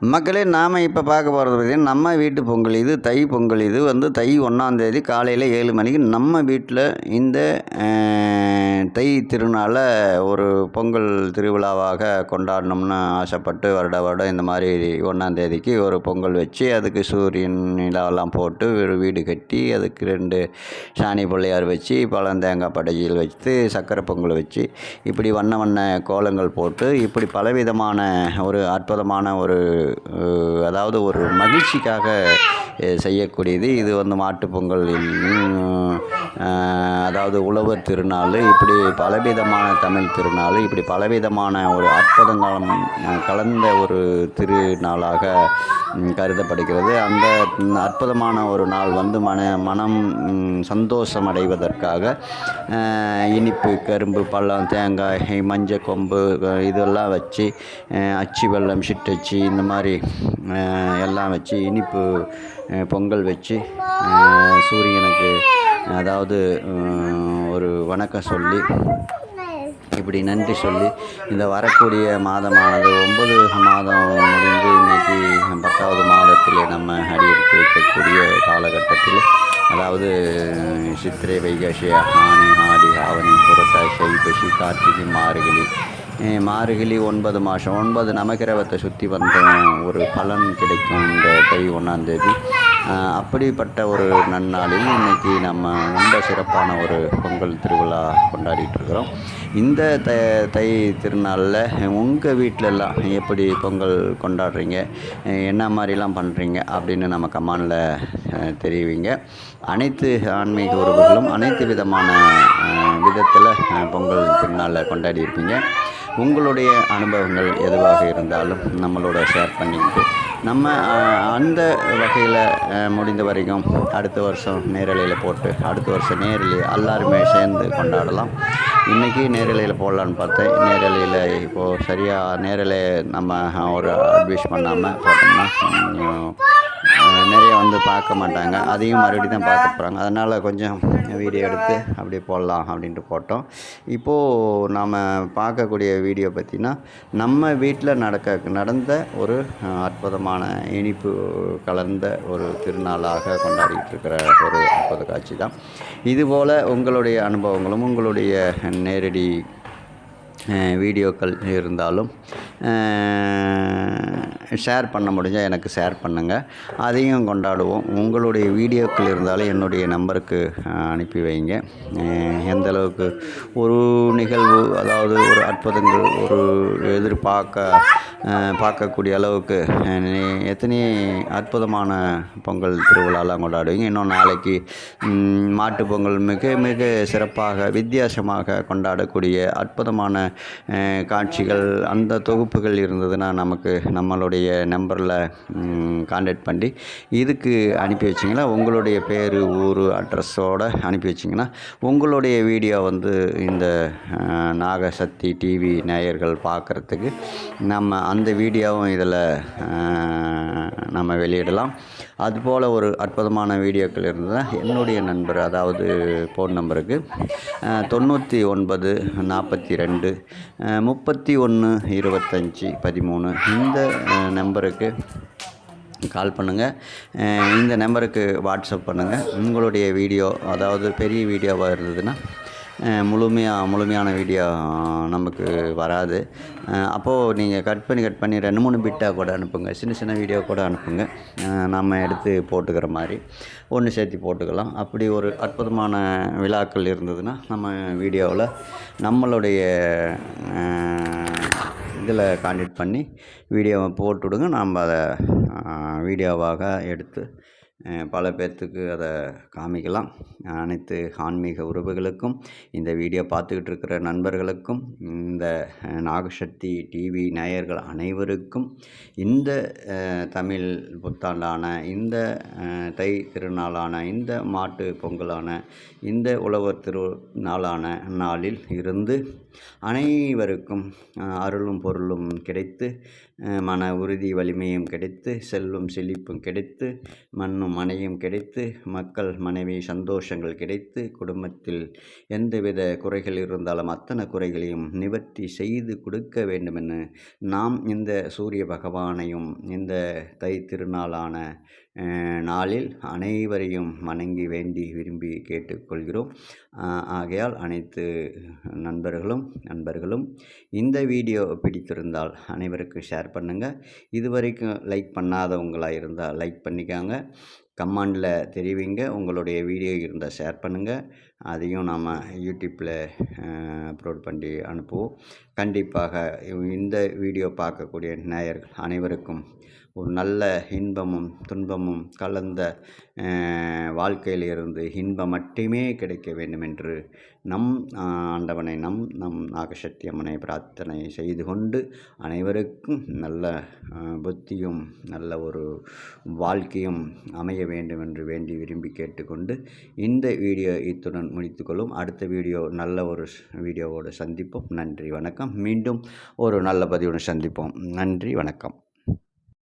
மக்களே நாம் இப்போ பார்க்க போகிறது பார்த்தீங்கன்னா நம்ம வீட்டு பொங்கல் இது தை பொங்கல் இது வந்து தை ஒன்றாந்தேதி காலையில் ஏழு மணிக்கு நம்ம வீட்டில் இந்த தை திருநாளை ஒரு பொங்கல் திருவிழாவாக கொண்டாடணும்னு ஆசைப்பட்டு வருட வருடம் இந்த மாதிரி ஒன்றாந்தேதிக்கு ஒரு பொங்கல் வச்சு அதுக்கு சூரியன் நிலாவெல்லாம் போட்டு ஒரு வீடு கட்டி அதுக்கு ரெண்டு சாணி பிள்ளையார் வச்சு பழம் தேங்காய் படையில் வச்சு சக்கரை பொங்கல் வச்சு இப்படி வண்ண வண்ண கோலங்கள் போட்டு இப்படி பலவிதமான ஒரு அற்புதமான ஒரு அதாவது ஒரு மகிழ்ச்சிக்காக செய்யக்கூடியது. இது வந்து மாட்டுப் பொங்கல். அதாவது உழவர் திருநாள் இப்படி பலவிதமான தமிழ் திருநாள் இப்படி பலவிதமான ஒரு அற்புதங்காலம் கலந்த ஒரு திருநாளாக கருதப்படுகிறது. அந்த அற்புதமான ஒரு நாள் வந்து மன மனம் சந்தோஷம் அடைவதற்காக இனிப்பு கரும்பு பழம் தேங்காய் மஞ்சள் கொம்பு இதெல்லாம் வச்சு அச்சு வெள்ளம் சிட்டச்சி இந்த மாதிரி எல்லாம் வச்சு இனிப்பு பொங்கல் வச்சு சூரியனுக்கு அதாவது ஒரு வணக்கம் சொல்லி இப்படி நன்றி சொல்லி இந்த வரக்கூடிய மாதமானது ஒன்பது மாதம் முடிந்து இன்றைக்கி பத்தாவது மாதத்தில் நம்ம அடியெடுத்து வைக்கக்கூடிய காலகட்டத்தில் அதாவது சித்திரை வைகாசி ஆனி ஆடி ஆவணி புரட்டாசி பசி கார்த்திகை மார்கழி. மார்கழி ஒன்பது மாதம் ஒன்பது நவகிரகத்தை சுற்றி வந்த ஒரு பலன் கிடைக்கும் இந்த தை ஒன்றாந்தேதி அப்படிப்பட்ட ஒரு நன்னாளில் இன்னைக்கு நம்ம ரொம்ப சிறப்பான ஒரு பொங்கல் திருவிழா கொண்டாடிட்டு இருக்கிறோம். இந்த த தை திருநாளில் உங்கள் வீட்டிலலாம் எப்படி பொங்கல் கொண்டாடுறீங்க? என்ன மாதிரிலாம் பண்ணுறீங்க அப்படின்னு நம்ம கமானில் தெரிவிங்க. அனைத்து ஆன்மீக உறவுகளும் அனைத்து விதமான விதத்தில் பொங்கல் திருநாளை கொண்டாடி இருப்பீங்க உங்களுடைய அனுபவங்கள் எதுவாக இருந்தாலும் நம்மளோட ஷேர் பண்ணிக்கிட்டு நம்ம அந்த வகையில் முடிந்த வரைக்கும் அடுத்த வருஷம் நேரலையில் போட்டு அடுத்த வருஷம் நேரலை எல்லாருமே சேர்ந்து கொண்டாடலாம். இன்றைக்கி நேரலையில் போடலான்னு பார்த்தேன். நேரலையில் இப்போது சரியாக நேரலை நம்ம ஒரு அட்வைஸ் பண்ணாமல் போட்டோம்னா நிறைய வந்து பார்க்க மாட்டாங்க. அதையும் மறுபடியும் தான் பார்க்க போகிறாங்க அதனால் கொஞ்சம் வீடியோ எடுத்து அப்படியே போடலாம் அப்படின்ட்டு போட்டோம். இப்போது நாம் பார்க்கக்கூடிய வீடியோ பார்த்திங்கன்னா நம்ம வீட்டில் நடக்க நடந்த ஒரு அற்புதமான இனிப்பு கலந்த ஒரு திருநாளாக கொண்டாடிட்டு இருக்கிற ஒரு அற்புத காட்சி தான். இதுபோல் உங்களுடைய அனுபவங்களும் உங்களுடைய நேரடி வீடியோக்கள் இருந்தாலும் ஷேர் பண்ண முடிஞ்சால் எனக்கு ஷேர் பண்ணுங்கள் அதையும் கொண்டாடுவோம். உங்களுடைய வீடியோக்கள் இருந்தாலும் என்னுடைய நம்பருக்கு அனுப்பி வைங்க. எந்த அளவுக்கு ஒரு நிகழ்வு அதாவது ஒரு அற்புதங்கள் ஒரு எதிர்பார்க்க பார்க்கக்கூடிய அளவுக்கு எத்தனை அற்புதமான பொங்கல் திருவிழாலாம் கொண்டாடுவீங்க? இன்னும் நாளைக்கு மாட்டு மாட்டுப் பொங்கல் மிக மிக சிறப்பாக வித்தியாசமாக கொண்டாடக்கூடிய அற்புதமான காட்சிகள் அந்த தொகுப்புகள் இருந்ததுன்னா நமக்கு நம்மளுடைய நம்பரில் காண்டாக்ட் பண்ணி இதுக்கு அனுப்பி வச்சிங்கன்னா உங்களுடைய பேர் ஊர் அட்ரஸோடு அனுப்பி வச்சிங்கன்னா உங்களுடைய வீடியோ வந்து இந்த நாகசக்தி டிவி நேயர்கள் பார்க்குறதுக்கு நம்ம அந்த வீடியோவும் இதில் நம்ம வெளியிடலாம். அதுபோல் ஒரு அற்புதமான வீடியோக்கள் இருந்ததுன்னா என்னுடைய நண்பர் அதாவது ஃபோன் நம்பருக்கு தொண்ணூற்றி ஒன்பது நாற்பத்தி ரெண்டு முப்பத்தி ஒன்று இருபத்தஞ்சி பதிமூணு இந்த நம்பருக்கு கால் பண்ணுங்கள் இந்த நம்பருக்கு வாட்ஸ்அப் பண்ணுங்கள் உங்களுடைய வீடியோ அதாவது பெரிய வீடியோவாக இருந்ததுன்னா முழுமையாக முழுமையான வீடியோ நமக்கு வராது. அப்போது நீங்கள் கட் பண்ணி கட் பண்ணி ரெண்டு மூணு பிட்டாக கூட அனுப்புங்க. சின்ன சின்ன வீடியோ கூட அனுப்புங்க. நம்ம எடுத்து போட்டுக்கிற மாதிரி. ஒன்று சேர்த்து போட்டுக்கலாம். அப்படி ஒரு அற்புதமான விழாக்கள் இருந்ததுன்னா நம்ம வீடியோவில் நம்மளுடைய இதில் கான்டெக்ட் பண்ணி வீடியோவை போட்டுவிடுங்க நம்ம அதை வீடியோவாக எடுத்து பல பேர்த்துக்கு அதை காமிக்கலாம். அனைத்து ஆன்மீக உறவுகளுக்கும் இந்த வீடியோ பார்த்துக்கிட்டு இருக்கிற நண்பர்களுக்கும் இந்த நாகசக்தி டிவி நேயர்கள் அனைவருக்கும் இந்த தமிழ் புத்தாண்டான இந்த தை திருநாளான இந்த மாட்டு பொங்கலான இந்த உழவர் திருநாளான நாளில் இருந்து அனைவருக்கும் அருளும் பொருளும் கிடைத்து மன உறுதி வலிமையும் கிடைத்து செல்வம் செழிப்பும் கிடைத்து மண்ணும் மனையும் கிடைத்து மக்கள் மனைவி சந்தோஷங்கள் கிடைத்து குடும்பத்தில் எந்தவித குறைகள் இருந்தாலும் அத்தனை குறைகளையும் நிவர்த்தி செய்து கொடுக்க வேண்டுமென்று நாம் இந்த சூரிய பகவானையும் இந்த தை திருநாளான நாளில் அனைவரையும் வணங்கி வேண்டி விரும்பி கேட்டுக்கொள்கிறோம். ஆகையால் அனைத்து நண்பர்களும் நண்பர்களும் இந்த வீடியோ பிடித்திருந்தால் அனைவருக்கும் ஷேர் பண்ணுங்கள் இது வரைக்கும் லைக் பண்ணாதவங்களாக இருந்தால் லைக் பண்ணிக்காங்க. கமெண்டில் தெரிவிங்க. உங்களுடைய வீடியோ இருந்தால் ஷேர் பண்ணுங்கள் அதையும் நாம் யூடியூப்பில் அப்லோட் பண்ணி அனுப்புவோம். கண்டிப்பாக இந்த வீடியோ பார்க்கக்கூடிய நேயர்கள் அனைவருக்கும் ஒரு நல்ல இன்பமும் துன்பமும் கலந்த வாழ்க்கையிலிருந்து இன்பம் மட்டுமே கிடைக்க வேண்டும் என்று நம் ஆண்டவனை நம் நம் நாகசக்தி அம்மனை பிரார்த்தனை செய்து கொண்டு அனைவருக்கும் நல்ல புத்தியும் நல்ல ஒரு வாழ்க்கையும் அமைய வேண்டும் என்று வேண்டி விரும்பி கேட்டுக்கொண்டு இந்த வீடியோ இத்துடன் முடித்துக்கொள்ளும். அடுத்த வீடியோ நல்ல ஒரு வீடியோவோடு சந்திப்போம். நன்றி வணக்கம். மீண்டும் ஒரு நல்ல பதிவுடன் சந்திப்போம். நன்றி வணக்கம்.